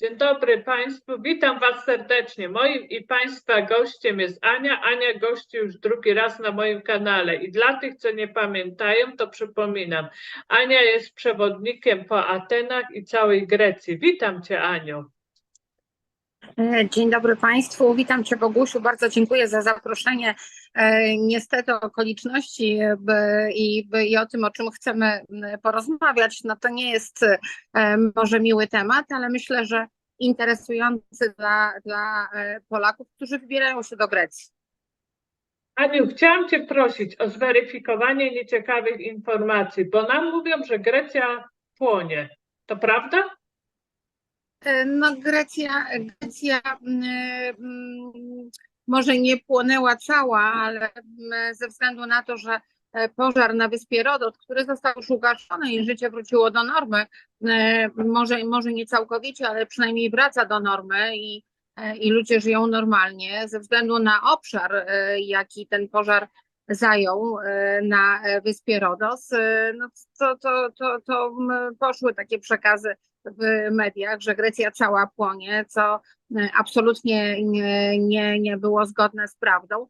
Dzień dobry Państwu, witam Was serdecznie. Moim i Państwa gościem jest Ania. Ania gości już drugi raz na moim kanale i dla tych, co nie pamiętają, to przypominam. Ania jest przewodnikiem po Atenach i całej Grecji. Witam Cię Aniu. E, Dzień dobry Państwu, witam Cię Bogusiu, bardzo dziękuję za zaproszenie. E, Niestety okoliczności e, i, i o tym, o czym chcemy porozmawiać, no to nie jest może miły temat, ale myślę, że interesujący dla, dla Polaków, którzy wybierają się do Grecji. Aniu, chciałam Cię prosić o zweryfikowanie nieciekawych informacji, bo nam mówią, że Grecja płonie. To prawda? E, No Grecja, Grecja mm, mm, może nie płonęła cała, ale mm, ze względu na to, że e, pożar na wyspie Rodot, który został już ugaszony i życie wróciło do normy, e, może, może nie całkowicie, ale przynajmniej wraca do normy i, e, i ludzie żyją normalnie, ze względu na obszar, e, jaki ten pożar zajął e, na e, wyspie Rodos, e, no to, to, to, to poszły takie przekazy w mediach, że Grecja cała płonie, co absolutnie nie, nie, nie było zgodne z prawdą.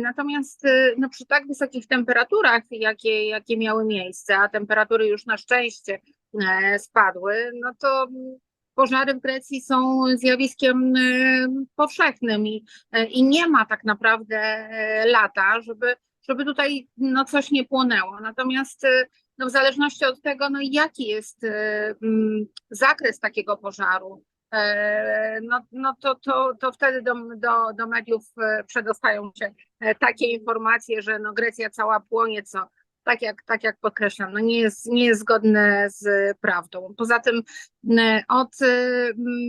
Natomiast no, przy tak wysokich temperaturach, jakie, jakie miały miejsce, a temperatury już na szczęście spadły, no to pożary w Grecji są zjawiskiem e, powszechnym i, e, i nie ma tak naprawdę e, lata, żeby, żeby tutaj no, coś nie płonęło. Natomiast no w zależności od tego, no jaki jest zakres takiego pożaru, no, no to, to, to wtedy do, do, do mediów przedostają się takie informacje, że no Grecja cała płonie, co tak jak, tak jak podkreślam, no nie jest, nie jest zgodne z prawdą. Poza tym od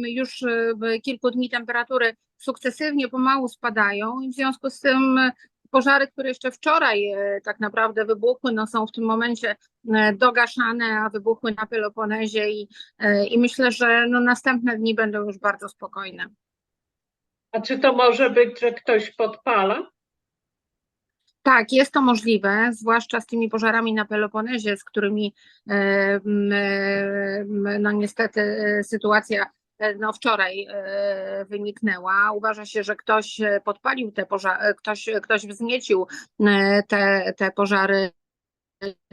już e, kilku dni temperatury sukcesywnie pomału spadają i w związku z tym pożary, które jeszcze wczoraj e, tak naprawdę wybuchły, no są w tym momencie e, dogaszane, a wybuchły na Peloponezie i, i myślę, że no następne dni będą już bardzo spokojne. A czy to może być, że ktoś podpala? Tak, jest to możliwe, zwłaszcza z tymi pożarami na Peloponezie, z którymi e, e, no niestety e, sytuacja no wczoraj wyniknęła. Uważa się, że ktoś podpalił te pożary, ktoś, ktoś wzniecił te, te pożary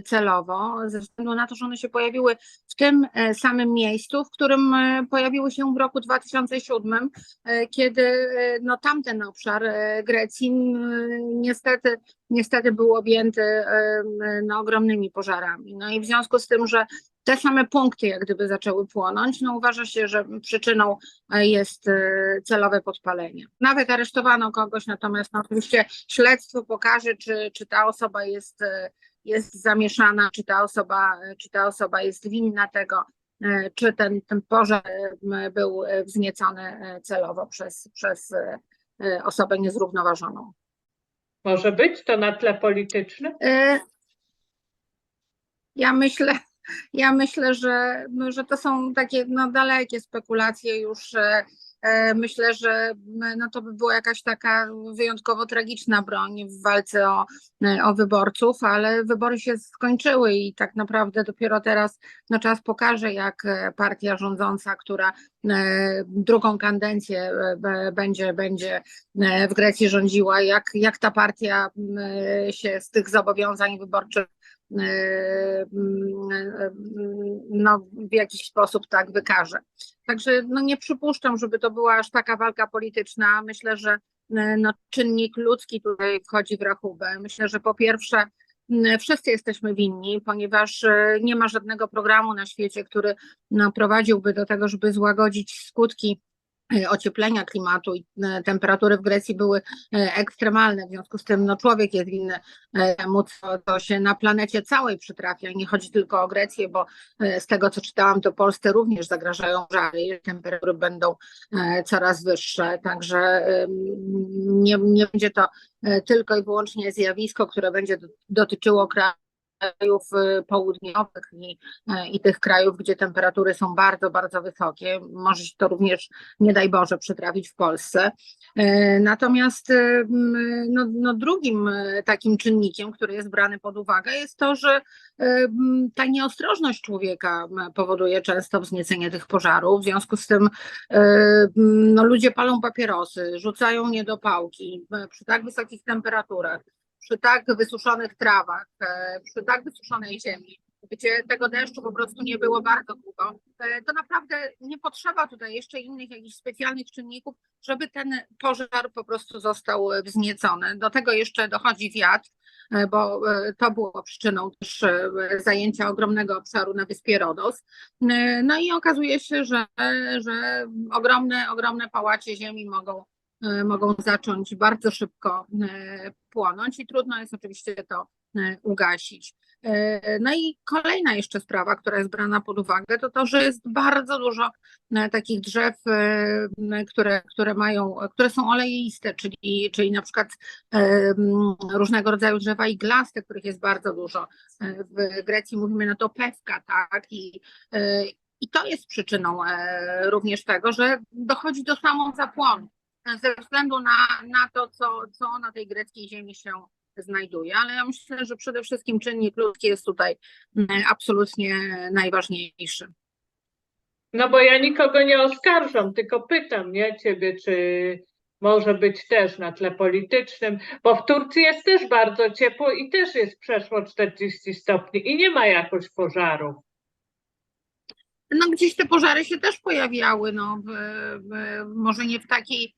celowo, ze względu na to, że one się pojawiły w tym e, samym miejscu, w którym e, pojawiły się w roku 2007, e, kiedy no, tamten obszar Grecji niestety, niestety był objęty no, ogromnymi pożarami. No i w związku z tym, że te same punkty jak gdyby zaczęły płonąć, no uważa się, że przyczyną jest celowe podpalenie. Nawet aresztowano kogoś, natomiast no, oczywiście śledztwo pokaże, czy, czy ta osoba jest jest zamieszana, czy ta osoba, czy ta osoba jest winna tego, e, czy ten, ten pożar e, był e, wzniecony celowo przez, przez osobę niezrównoważoną. Może być to na tle politycznym? Ja myślę, ja myślę, że, no, że to są takie no, dalekie spekulacje już. E, Myślę, że no, to by była jakaś taka wyjątkowo tragiczna broń w walce o, e, o wyborców, ale wybory się skończyły i tak naprawdę dopiero teraz no, czas pokaże, jak e, partia rządząca, która drugą kadencję będzie, będzie w Grecji rządziła, jak, jak ta partia się z tych zobowiązań wyborczych no, w jakiś sposób tak wykaże. Także no, nie przypuszczam, żeby to była aż taka walka polityczna. Myślę, że e, no, czynnik ludzki tutaj wchodzi w rachubę. Myślę, że po pierwsze wszyscy jesteśmy winni, ponieważ e, nie ma żadnego programu na świecie, który no, prowadziłby do tego, żeby złagodzić skutki ocieplenia klimatu i e, temperatury w Grecji były e, ekstremalne, w związku z tym no, człowiek jest winny e, temu, co, się na planecie całej przytrafia. Nie chodzi tylko o Grecję, bo z tego, co czytałam, to Polsce również zagrażają żary i temperatury będą coraz wyższe, także nie, nie będzie to tylko i wyłącznie zjawisko, które będzie do- dotyczyło kraju krajów y, południowych i, y, i tych krajów, gdzie temperatury są bardzo, bardzo wysokie. Może się to również, nie daj Boże, przytrafić w Polsce. Y, Natomiast no, no drugim takim czynnikiem, który jest brany pod uwagę, jest to, że ta nieostrożność człowieka powoduje często wzniecenie tych pożarów. W związku z tym no, ludzie palą papierosy, rzucają niedopałki przy tak wysokich temperaturach przy tak wysuszonych trawach, e, przy tak wysuszonej ziemi, gdzie tego deszczu po prostu nie było bardzo długo, e, to naprawdę nie potrzeba tutaj jeszcze innych jakichś specjalnych czynników, żeby ten pożar po prostu został wzniecony. Do tego jeszcze dochodzi wiatr, e, bo to było przyczyną też zajęcia ogromnego obszaru na wyspie Rodos. No i okazuje się, że, że ogromne, ogromne pałacie ziemi mogą mogą zacząć bardzo szybko e, płonąć i trudno jest oczywiście to e, ugasić. E, No i kolejna jeszcze sprawa, która jest brana pod uwagę, to to, że jest bardzo dużo e, takich drzew, e, które, które mają, które są oleiste, czyli, czyli na przykład e, różnego rodzaju drzewa iglaste, których jest bardzo dużo. E, W Grecji mówimy na to pewka, tak? I, e, i to jest przyczyną e, również tego, że dochodzi do samozapłonu ze względu na, na to, co, co na tej greckiej ziemi się znajduje, ale ja myślę, że przede wszystkim czynnik ludzki jest tutaj mm, absolutnie najważniejszy. No bo ja nikogo nie oskarżam, tylko pytam, nie, ciebie, czy może być też na tle politycznym, bo w Turcji jest też bardzo ciepło i też jest przeszło 40 stopni i nie ma jakoś pożarów. No gdzieś te pożary się też pojawiały, no w, w, może nie w takiej,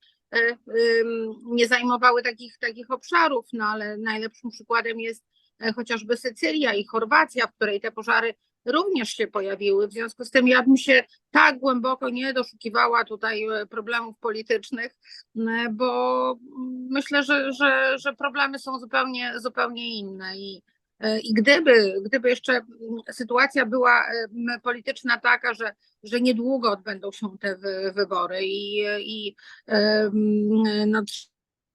nie zajmowały takich, takich obszarów, no ale najlepszym przykładem jest e, chociażby Sycylia i Chorwacja, w której te pożary również się pojawiły. W związku z tym ja bym się tak głęboko nie doszukiwała tutaj e, problemów politycznych, bo myślę, że, że, że problemy są zupełnie, zupełnie inne i E, I gdyby, gdyby jeszcze mm, sytuacja była polityczna taka, że, że niedługo odbędą się te wy- wybory i, i no,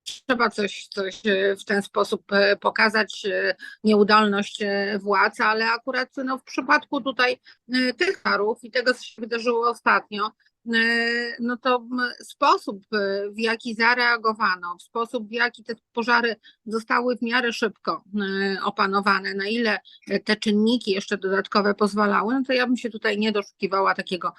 trzeba coś, coś e, w ten sposób e, pokazać, e, nieudolność e, władz, ale akurat no, w przypadku tutaj e, tych karów i tego, co się wydarzyło ostatnio, e, no to sposób, e, w jaki zareagowano, sposób, w jaki te pożary zostały w miarę szybko e, opanowane, na ile e, te czynniki jeszcze dodatkowe pozwalały, no to ja bym się tutaj nie doszukiwała takiego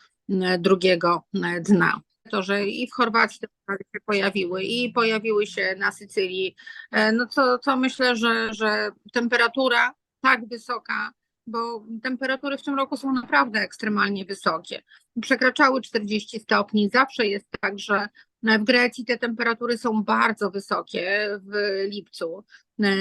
drugiego e, dna. To, że i w Chorwacji te pożary się pojawiły, i pojawiły się na Sycylii, e, no to, to myślę, że, że temperatura tak wysoka, bo temperatury w tym roku są naprawdę ekstremalnie wysokie. Przekraczały 40 stopni. Zawsze jest tak, że w Grecji te temperatury są bardzo wysokie w lipcu. E,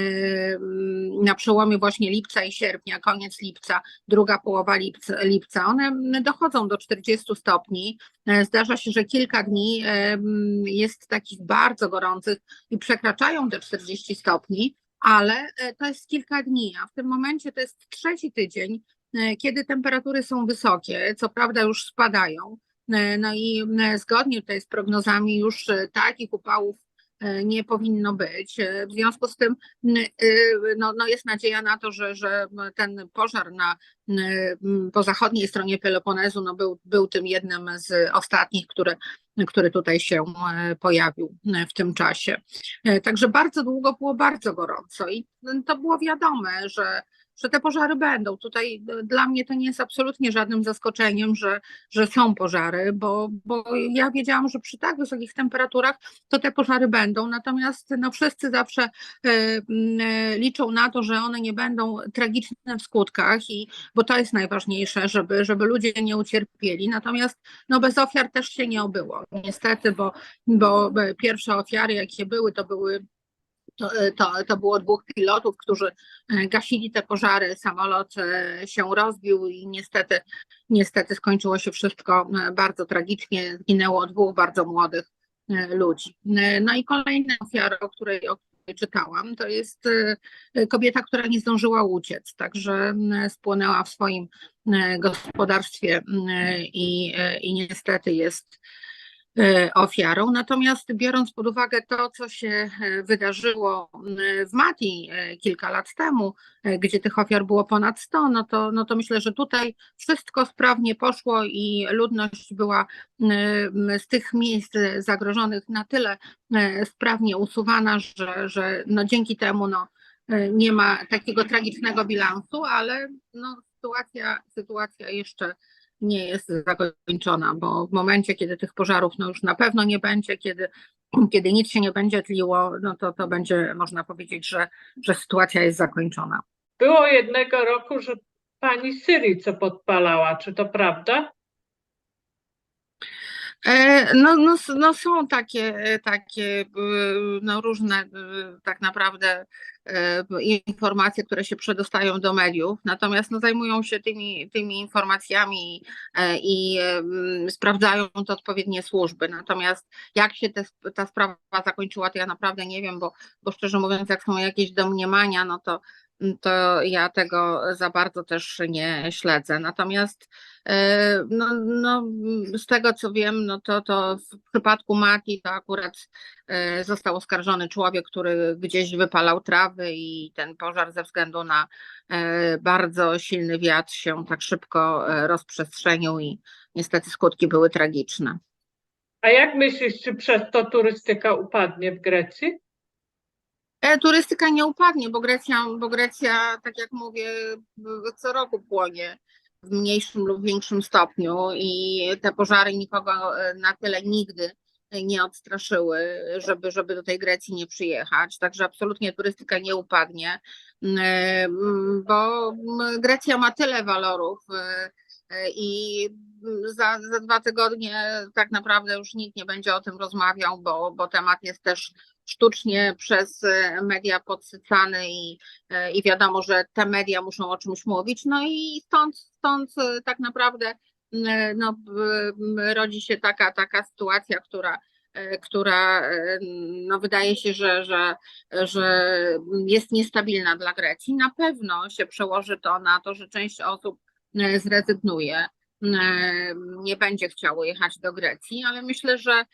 Na przełomie właśnie lipca i sierpnia, koniec lipca, druga połowa lipca, lipca, one dochodzą do 40 stopni. E, Zdarza się, że kilka dni e, jest takich bardzo gorących i przekraczają te 40 stopni, ale e, to jest kilka dni, a w tym momencie to jest trzeci tydzień, e, kiedy temperatury są wysokie, co prawda już spadają. E, No i zgodnie tutaj z prognozami już takich upałów nie powinno być. E, W związku z tym e, no, no jest nadzieja na to, że, że ten pożar na, po zachodniej stronie Peloponezu no był, był tym jednym z ostatnich, które, który tutaj się e, pojawił e, w tym czasie. E, Także bardzo długo było bardzo gorąco i to było wiadome, że, że te pożary będą. Tutaj e, dla mnie to nie jest absolutnie żadnym zaskoczeniem, że, że są pożary, bo, bo ja wiedziałam, że przy tak wysokich temperaturach to te pożary będą, natomiast no, wszyscy zawsze e, e, liczą na to, że one nie będą tragiczne w skutkach, i, bo to jest najważniejsze, żeby, żeby ludzie nie ucierpieli. Natomiast no, bez ofiar też się nie obyło, niestety, bo, bo pierwsze ofiary, jakie były, to były to, to, to było dwóch pilotów, którzy e, gasili te pożary. Samolot e, się rozbił i niestety, niestety skończyło się wszystko e, bardzo tragicznie. Zginęło dwóch bardzo młodych e, ludzi. E, No i kolejna ofiara, o której, czytałam, to jest e, kobieta, która nie zdążyła uciec, także spłonęła w swoim e, gospodarstwie i, e, i niestety jest e, ofiarą. Natomiast biorąc pod uwagę to, co się e, wydarzyło m, w Mati e, kilka lat temu, e, gdzie tych ofiar było ponad 100, no to, no to myślę, że tutaj wszystko sprawnie poszło i ludność była z tych miejsc zagrożonych na tyle e, sprawnie usuwana, że, że no dzięki temu no, e, nie ma takiego tragicznego bilansu, ale no, sytuacja, sytuacja jeszcze nie jest zakończona, bo w momencie, kiedy tych pożarów no już na pewno nie będzie, kiedy, kiedy nic się nie będzie tliło, no to to będzie można powiedzieć, że, że sytuacja jest zakończona. Było jednego roku, że pani Syrii co podpalała, czy to prawda? E, No, no, no są takie, e, takie y, no różne tak naprawdę e, informacje, które się przedostają do mediów, natomiast no zajmują się tymi, tymi informacjami e, i em, sprawdzają to odpowiednie służby. Natomiast jak się te, ta sprawa zakończyła, to ja naprawdę nie wiem, bo, bo szczerze mówiąc, jak są jakieś domniemania, no to, to ja tego za bardzo też nie śledzę. Natomiast E, No, no, z tego co wiem, no to, to w przypadku Mati to akurat e, został oskarżony człowiek, który gdzieś wypalał trawy i ten pożar ze względu na e, bardzo silny wiatr się tak szybko rozprzestrzenił i niestety skutki były tragiczne. A jak myślisz, czy przez to turystyka upadnie w Grecji? E, Turystyka nie upadnie, bo Grecja, bo Grecja, tak jak mówię, co roku płonie w mniejszym lub większym stopniu i te pożary nikogo e, na tyle nigdy nie odstraszyły, żeby, żeby do tej Grecji nie przyjechać. Także absolutnie turystyka nie upadnie, m, bo Grecja ma tyle walorów e, e, i za, za dwa tygodnie tak naprawdę już nikt nie będzie o tym rozmawiał, bo, bo temat jest też sztucznie przez e, media podsycany i, e, i wiadomo, że te media muszą o czymś mówić. No i stąd, stąd e, tak naprawdę no, rodzi się taka, taka sytuacja, która, która no, wydaje się, że, że, że jest niestabilna dla Grecji. Na pewno się przełoży to na to, że część osób zrezygnuje, nie będzie chciało jechać do Grecji, ale myślę, że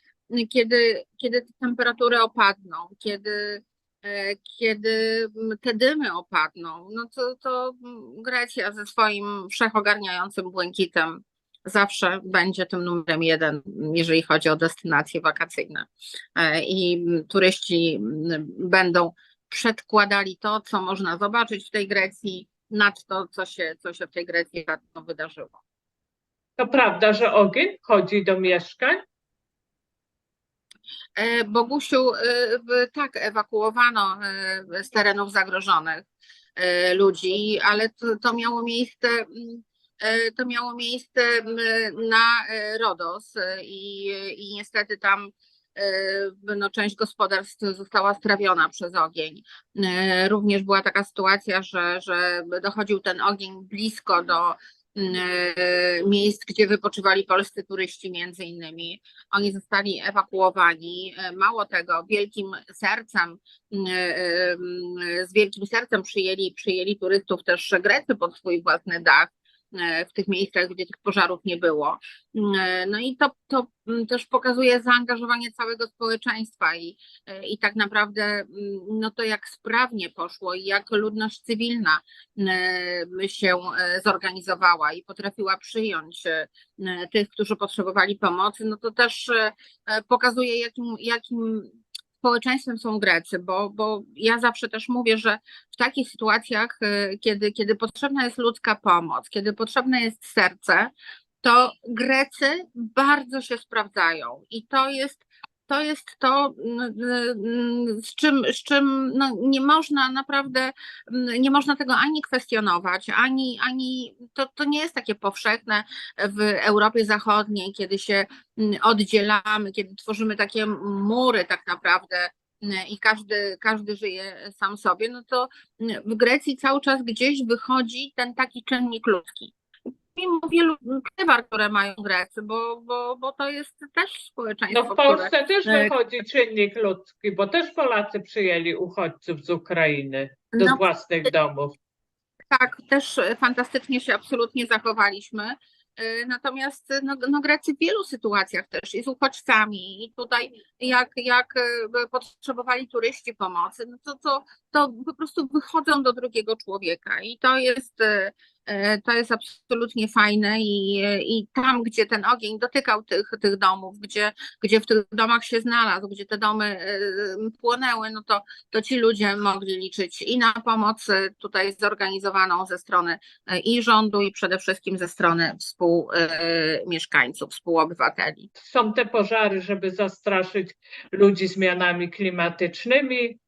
kiedy, kiedy te temperatury opadną, kiedy, e, kiedy te dymy opadną, no to, to Grecja ze swoim wszechogarniającym błękitem zawsze będzie tym numerem jeden, jeżeli chodzi o destynacje wakacyjne. E, I turyści będą przedkładali to, co można zobaczyć w tej Grecji, nad to, co się, co się w tej Grecji wydarzyło. To prawda, że ogień chodzi do mieszkań? E, Bogusiu, e, tak, ewakuowano e, z terenów zagrożonych ludzi, ale to, to miało miejsce. To miało miejsce na Rodos i, i niestety tam no, część gospodarstw została strawiona przez ogień. Również była taka sytuacja, że, że dochodził ten ogień blisko do miejsc, gdzie wypoczywali polscy turyści między innymi. Oni zostali ewakuowani. E, Mało tego, wielkim sercem, m, z wielkim sercem przyjęli, przyjęli turystów też Grecy pod swój własny dach w tych miejscach, gdzie tych pożarów nie było. E, No i to, to m, też pokazuje zaangażowanie całego społeczeństwa i, e, i tak naprawdę m, no to jak sprawnie poszło i jak ludność cywilna e, się e, zorganizowała i potrafiła przyjąć e, e, tych, którzy potrzebowali pomocy, no to też e, e, pokazuje, jakim, jakim społeczeństwem są Grecy, bo, bo ja zawsze też mówię, że w takich sytuacjach, e, kiedy, kiedy potrzebna jest ludzka pomoc, kiedy potrzebne jest serce, to Grecy bardzo się sprawdzają i to jest to jest to, mm, mm, z czym, z czym no, nie można naprawdę, mm, nie można tego ani kwestionować, ani, ani to, to nie jest takie powszechne w Europie Zachodniej, kiedy się oddzielamy, kiedy tworzymy takie mury tak naprawdę i każdy, każdy żyje sam sobie, no to w Grecji cały czas gdzieś wychodzi ten taki czynnik ludzki mimo wielu przewar, które mają Grecy, bo, bo, bo to jest też społeczeństwo, No w które Polsce też e, wychodzi czynnik ludzki, bo też Polacy przyjęli uchodźców z Ukrainy do No, własnych domów. tak, też fantastycznie się absolutnie zachowaliśmy. Y, Natomiast no, no Grecy w wielu sytuacjach też i z uchodźcami, i tutaj jak, jak y, potrzebowali turyści pomocy, no to, to, to po prostu wychodzą do drugiego człowieka i to jest, to jest absolutnie fajne i, i tam, gdzie ten ogień dotykał tych, tych domów, gdzie, gdzie w tych domach się znalazł, gdzie te domy y, płonęły, no to, to ci ludzie mogli liczyć i na pomoc y, tutaj zorganizowaną ze strony i rządu i przede wszystkim ze strony współmieszkańców, współobywateli. Są te pożary, żeby zastraszyć ludzi zmianami klimatycznymi.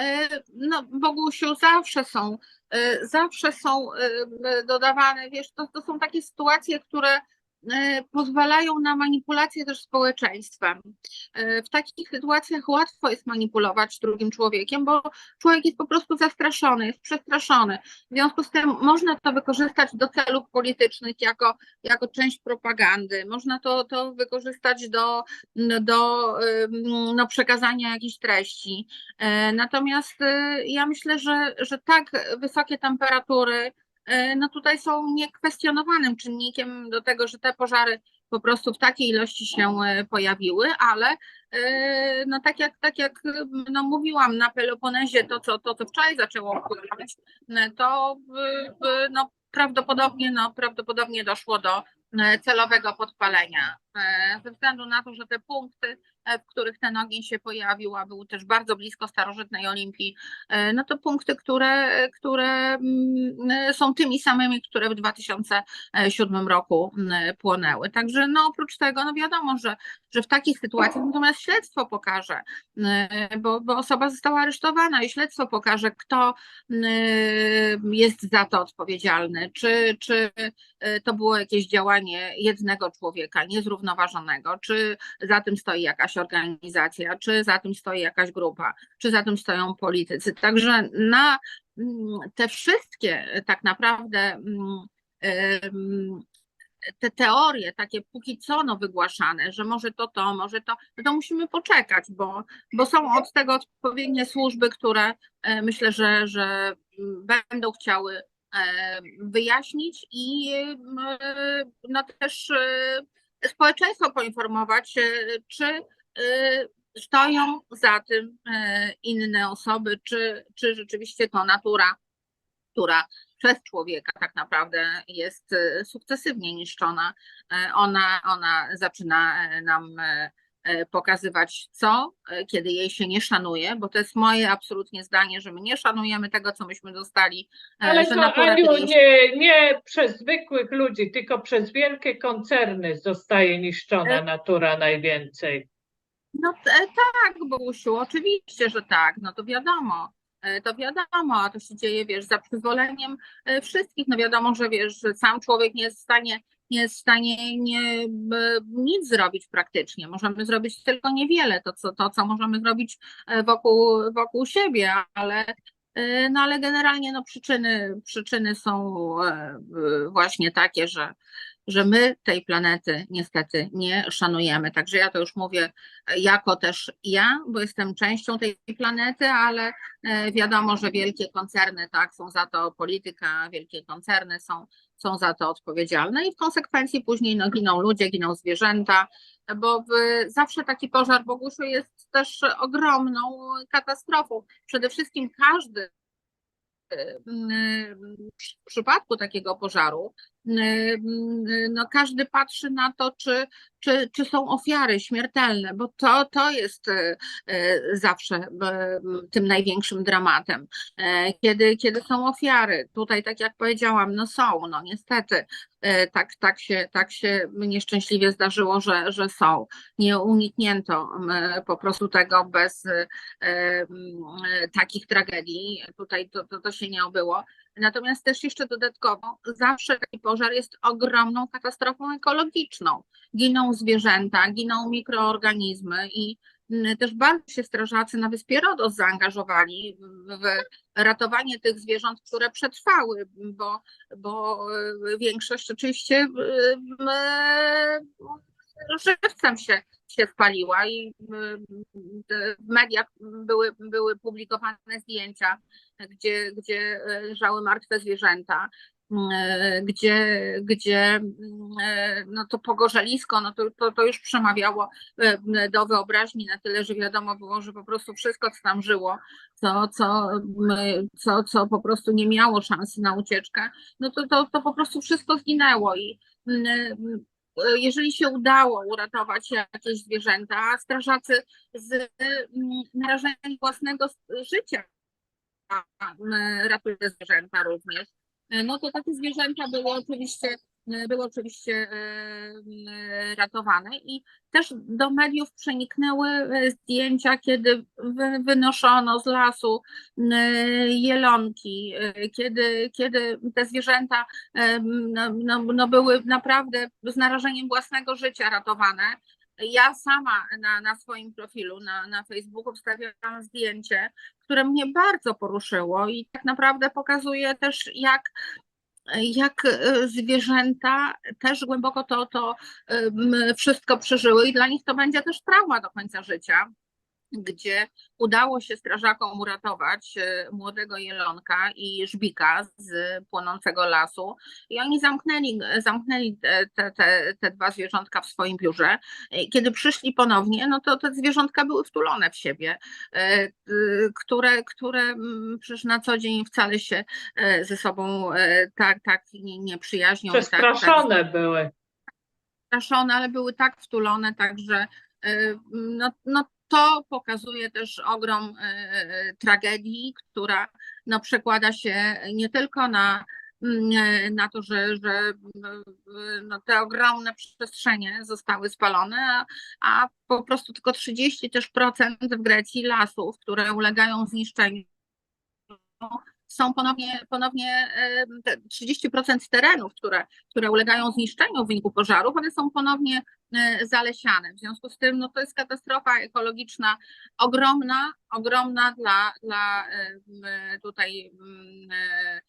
E, No, Bogusiu, zawsze są, e, zawsze są e, dodawane, wiesz, to, to są takie sytuacje, które pozwalają na manipulację też społeczeństwem. E, W takich sytuacjach łatwo jest manipulować drugim człowiekiem, bo człowiek jest po prostu zastraszony, jest przestraszony. W związku z tym można to wykorzystać do celów politycznych jako, jako część propagandy. Można to, to wykorzystać do, do no, przekazania jakichś treści. E, Natomiast e, ja myślę, że, że tak wysokie temperatury e, no tutaj są niekwestionowanym czynnikiem do tego, że te pożary po prostu w takiej ilości się e, pojawiły, ale e, no tak jak, tak jak no mówiłam na Peloponezie, to co, to, co wczoraj zaczęło wpływać, e, to no, prawdopodobnie, no, prawdopodobnie doszło do e, celowego podpalenia. E, Ze względu na to, że te punkty, e, w których ten ogień się pojawił, a był też bardzo blisko starożytnej Olimpii, e, no to punkty, które, które mm, są tymi samymi, które w 2007 roku mm, płonęły. Także no oprócz tego, no wiadomo, że, że w takich sytuacjach, natomiast śledztwo pokaże, e, bo, bo osoba została aresztowana i śledztwo pokaże, kto mm, jest za to odpowiedzialny, czy, czy to było jakieś działanie jednego człowieka, niezrównoważonego, czy za tym stoi jakaś organizacja, czy za tym stoi jakaś grupa, czy za tym stoją politycy. Także na mm, te wszystkie tak naprawdę mm, em, te teorie takie póki co no wygłaszane, że może to to, może to, no to musimy poczekać, bo, bo są od tego odpowiednie służby, które e, myślę, że, że będą chciały e, wyjaśnić i e, no też społeczeństwo poinformować, e, czy e, stoją za tym e, inne osoby, czy, czy rzeczywiście to natura, która przez człowieka tak naprawdę jest sukcesywnie niszczona. Ona, ona zaczyna nam pokazywać co, e, kiedy jej się nie szanuje, bo to jest moje absolutnie zdanie, że my nie szanujemy tego, co myśmy dostali, e, Ale że to Aniu, jej nie, nie przez zwykłych ludzi, tylko przez wielkie koncerny zostaje niszczona E- natura najwięcej. No tak, Bogusiu, oczywiście, że tak, no to wiadomo. E, To wiadomo, a to się dzieje, wiesz, za przyzwoleniem e, wszystkich. No wiadomo, że wiesz, że sam człowiek nie jest w stanie, nie jest w stanie nie, b- nic zrobić praktycznie. Możemy zrobić tylko niewiele, to co, to, co możemy zrobić e, wokół, wokół siebie, ale e, no ale generalnie no przyczyny, przyczyny są e, właśnie takie, że, że my tej planety niestety nie szanujemy. Także ja to już mówię jako też ja, bo jestem częścią tej planety, ale e, wiadomo, że wielkie koncerny tak są za to polityka, wielkie koncerny są, są za to odpowiedzialne i w konsekwencji później no, giną ludzie, giną zwierzęta, bo zawsze taki pożar Bogusiu jest też ogromną katastrofą. Przede wszystkim każdy w przypadku takiego pożaru, no każdy patrzy na to, czy, czy, czy są ofiary śmiertelne, bo to, to jest e, zawsze tym największym dramatem. E, Kiedy, kiedy są ofiary, tutaj tak jak powiedziałam, no są, no niestety tak, tak, się, tak się nieszczęśliwie zdarzyło, że, że są. Nie uniknięto po prostu tego bez takich tragedii. Tutaj to, to, to się nie obyło. Natomiast też jeszcze dodatkowo zawsze taki pożar jest ogromną katastrofą ekologiczną. Giną zwierzęta, giną mikroorganizmy i mm, też bardzo się strażacy na wyspie Rodos zaangażowali w, ratowanie tych zwierząt, które przetrwały, bo, bo y, większość oczywiście żywcem się, się spaliła i y, w mediach były, były publikowane zdjęcia, gdzie, gdzie leżały martwe zwierzęta. e, gdzie, gdzie no to pogorzelisko, no to, to, to już przemawiało do wyobraźni na tyle, że wiadomo było, że po prostu wszystko, co tam żyło, co, co, co, co po prostu nie miało szansy na ucieczkę, no to, to, to po prostu wszystko zginęło i jeżeli się udało uratować jakieś zwierzęta, strażacy z mm, narażeniem własnego życia mm, ratuje zwierzęta również. E, No to takie zwierzęta były oczywiście, były oczywiście e, m, ratowane i też do mediów przeniknęły e, zdjęcia, kiedy wy, wynoszono z lasu jelonki, e, kiedy, kiedy te zwierzęta e, no, no, no były naprawdę z narażeniem własnego życia ratowane. Ja sama na, na swoim profilu na, na Facebooku wstawiałam zdjęcie, które mnie bardzo poruszyło i tak naprawdę pokazuje też, jak, jak e, zwierzęta też głęboko to, to em, wszystko przeżyły i dla nich to będzie też trauma do końca życia gdzie udało się strażakom uratować e, młodego jelonka i żbika z płonącego lasu i oni zamknęli, zamknęli te, te, te, dwa zwierzątka w swoim biurze. E, Kiedy przyszli ponownie, no to te zwierzątka były wtulone w siebie, e, które, które przecież na co dzień wcale się ze sobą tak, tak nie, przyjaźnią. tak- tak Przestraszone były. straszone, ale były tak wtulone, także no, no to pokazuje też ogrom y, tragedii, która no, przekłada się nie tylko na, mm, na to, że, że y, no, te ogromne przestrzenie zostały spalone, a po prostu tylko 30 też procent w Grecji lasów, które ulegają zniszczeniu, są ponownie, ponownie em, te 30% terenów, które, które ulegają zniszczeniu w wyniku pożarów, one są ponownie e, zalesiane. W związku z tym no, to jest katastrofa ekologiczna ogromna, ogromna dla, dla tutaj e,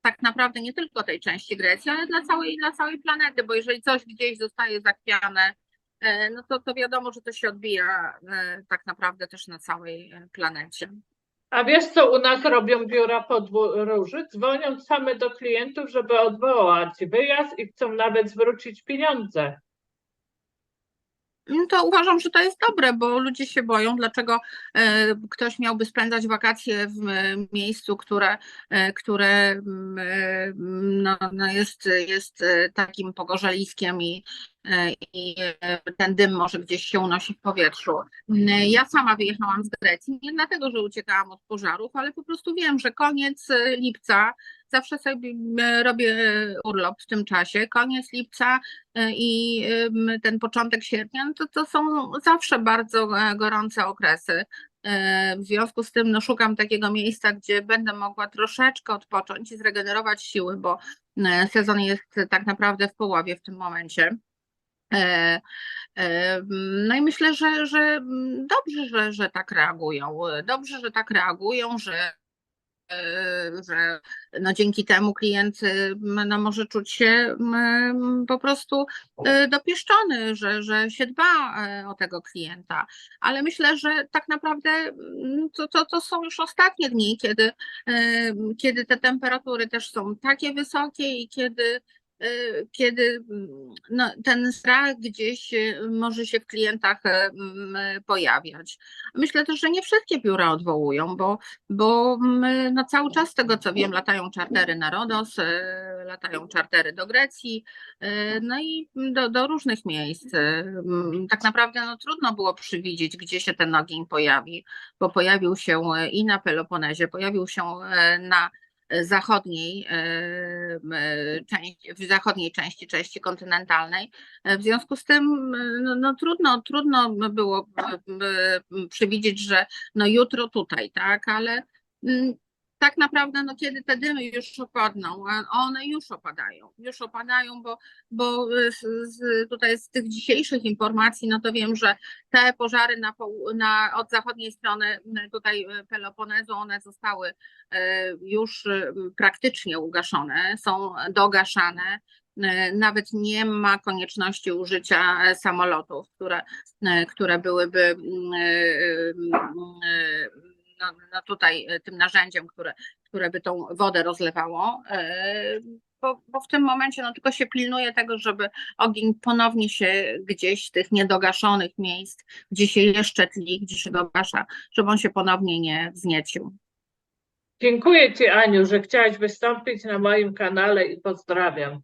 tak naprawdę nie tylko tej części Grecji, ale dla całej, dla całej planety, bo jeżeli coś gdzieś zostaje zakwiane, e, no to, to wiadomo, że to się odbija tak naprawdę też na całej planecie. A wiesz, co u nas robią biura podróży? Dzwonią same do klientów, żeby odwołać wyjazd i chcą nawet zwrócić pieniądze. No to uważam, że to jest dobre, bo ludzie się boją, dlaczego e, ktoś miałby spędzać wakacje w e, miejscu, które, e, które mm, e, no, no jest, jest takim pogorzeliskiem i, i ten dym może gdzieś się unosi w powietrzu. Mm, Ja sama wyjechałam z Grecji, nie dlatego, że uciekałam od pożarów, ale po prostu wiem, że koniec lipca, zawsze sobie e, robię urlop w tym czasie, koniec lipca e, i ten początek sierpnia, no to, to są zawsze bardzo e, gorące okresy. W związku z tym no, szukam takiego miejsca, gdzie będę mogła troszeczkę odpocząć i zregenerować siły, bo sezon jest tak naprawdę w połowie w tym momencie. No i myślę, że, że dobrze, że, że tak reagują. Dobrze, że tak reagują, że że no dzięki temu klient y, no może czuć się po prostu y, dopieszczony, że, że się dba e, o tego klienta. Ale myślę, że tak naprawdę mm, to, to, to są już ostatnie dni, kiedy, e, kiedy te temperatury też są takie wysokie i kiedy e, kiedy no, ten strach gdzieś e, może się w klientach mm, pojawiać. Myślę też, że nie wszystkie biura odwołują, bo bo no, cały czas z tego co wiem latają czartery na Rodos, e, latają czartery do Grecji, no i do, do różnych miejsc. Tak naprawdę no, trudno było przewidzieć, gdzie się ten ogień pojawi, bo pojawił się i na Peloponezie, pojawił się e, na zachodniej e, e, części, w zachodniej części części kontynentalnej. E, W związku z tym no, no trudno, trudno było przewidzieć, że no jutro tutaj, tak, ale mm, tak naprawdę, no kiedy te dymy już opadną, a one już opadają, już opadają, bo, bo z, z, tutaj z tych dzisiejszych informacji, no to wiem, że te pożary na, na, od zachodniej strony m, tutaj e, Peloponezu, one zostały już praktycznie ugaszone, są dogaszane. Nawet nie ma konieczności użycia e, samolotów, które, które byłyby no, no tutaj e, tym narzędziem, które, które by tą wodę rozlewało. E, bo, bo w tym momencie no, tylko się pilnuje tego, żeby ogień ponownie się gdzieś tych niedogaszonych miejsc, gdzie się jeszcze tli, gdzie się dogasza, żeby on się ponownie nie wzniecił. Dziękuję Ci, Aniu, że chciałaś wystąpić na moim kanale i pozdrawiam.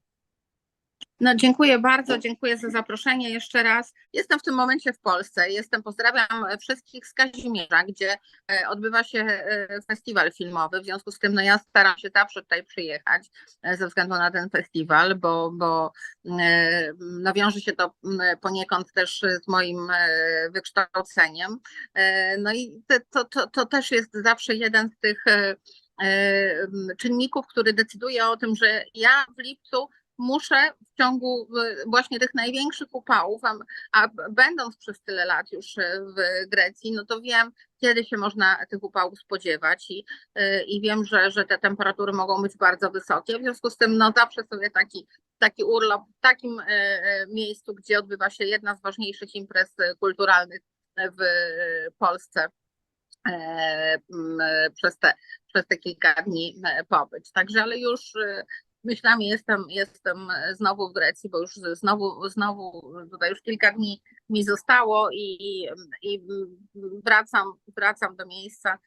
No, dziękuję bardzo, dziękuję za zaproszenie jeszcze raz. Jestem w tym momencie w Polsce. Jestem, pozdrawiam wszystkich z Kazimierza, gdzie e, odbywa się e, festiwal filmowy. W związku z tym no, ja staram się zawsze tutaj przyjechać e, ze względu na ten festiwal, bo, bo no, wiąże się to poniekąd też z moim wykształceniem. No i to, to, to też jest zawsze jeden z tych czynników, który decyduje o tym, że ja w lipcu muszę w ciągu właśnie tych największych upałów, a, będąc przez tyle lat już w Grecji, no to wiem, kiedy się można tych upałów spodziewać i, e, i wiem, że, że te temperatury mogą być bardzo wysokie. W związku z tym no zawsze sobie taki, taki urlop w takim e, e, miejscu, gdzie odbywa się jedna z ważniejszych imprez kulturalnych w Polsce e, przez te, przez te kilka dni e, pobyć. Także, ale już myślami jestem, jestem znowu w Grecji, bo już znowu, znowu tutaj już kilka dni mi zostało i, i wracam, wracam do miejsca,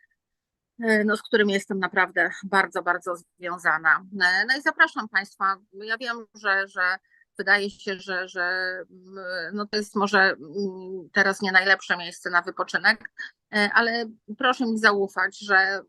e, no, z którym jestem naprawdę bardzo, bardzo związana. E, No i zapraszam Państwa. Ja wiem, że, że wydaje się, że, że mm, no to jest może mm, teraz nie najlepsze miejsce na wypoczynek, e, ale proszę mi zaufać, że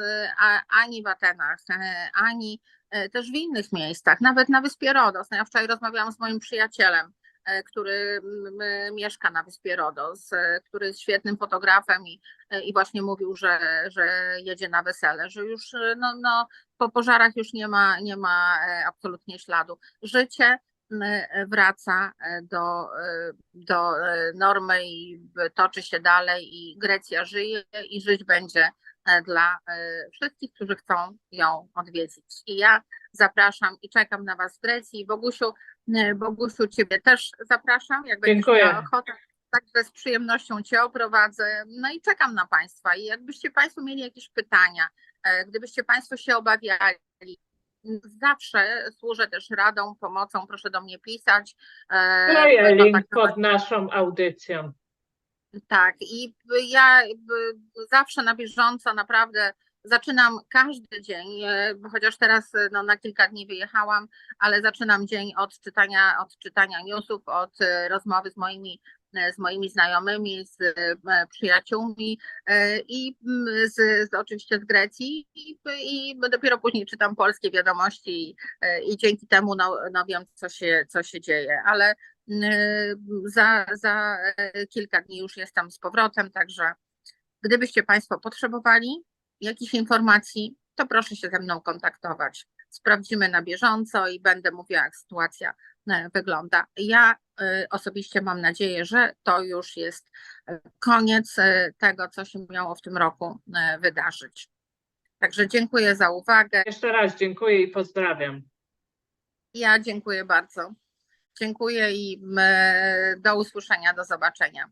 e, ani w Atenach, e, ani e, też w innych miejscach, nawet na wyspie Rodos. No ja wczoraj rozmawiałam z moim przyjacielem, e, który e, mieszka na wyspie Rodos, e, który jest świetnym fotografem i, e, i właśnie mówił, że, że jedzie na wesele, że już e, no, no, po pożarach już nie ma, nie ma e, absolutnie śladu. Życie e, wraca e, do, e, do e, normy i toczy się dalej i Grecja żyje i żyć będzie e, dla e, wszystkich, którzy chcą ją odwiedzić. I ja zapraszam i czekam na Was w Grecji. Bogusiu, e, Bogusiu, Ciebie też zapraszam, jak będziesz Dziękuję. miała ochotę. Także z przyjemnością Cię oprowadzę. No i czekam na Państwa. I jakbyście Państwo mieli jakieś pytania, e, gdybyście Państwo się obawiali, zawsze służę też radą, pomocą, proszę do mnie pisać. Daję link kontaktować pod naszą audycją. Tak, i ja zawsze na bieżąco naprawdę zaczynam każdy dzień, e, chociaż teraz e, no, na kilka dni wyjechałam, ale zaczynam dzień od czytania, od czytania newsów, od e, rozmowy z moimi, z moimi znajomymi, z przyjaciółmi i z, z, oczywiście z Grecji i, i dopiero później czytam polskie wiadomości i, i dzięki temu no, no wiem, co się, co się dzieje, ale za, za e, kilka dni już jestem z powrotem, także gdybyście Państwo potrzebowali jakichś informacji, to proszę się ze mną kontaktować. Sprawdzimy na bieżąco i będę mówiła, jak sytuacja e, wygląda. Ja e, osobiście mam nadzieję, że to już jest koniec tego, co się miało w tym roku wydarzyć. Także dziękuję za uwagę. Jeszcze raz dziękuję i pozdrawiam. Ja dziękuję bardzo. Dziękuję i e, do usłyszenia, do zobaczenia.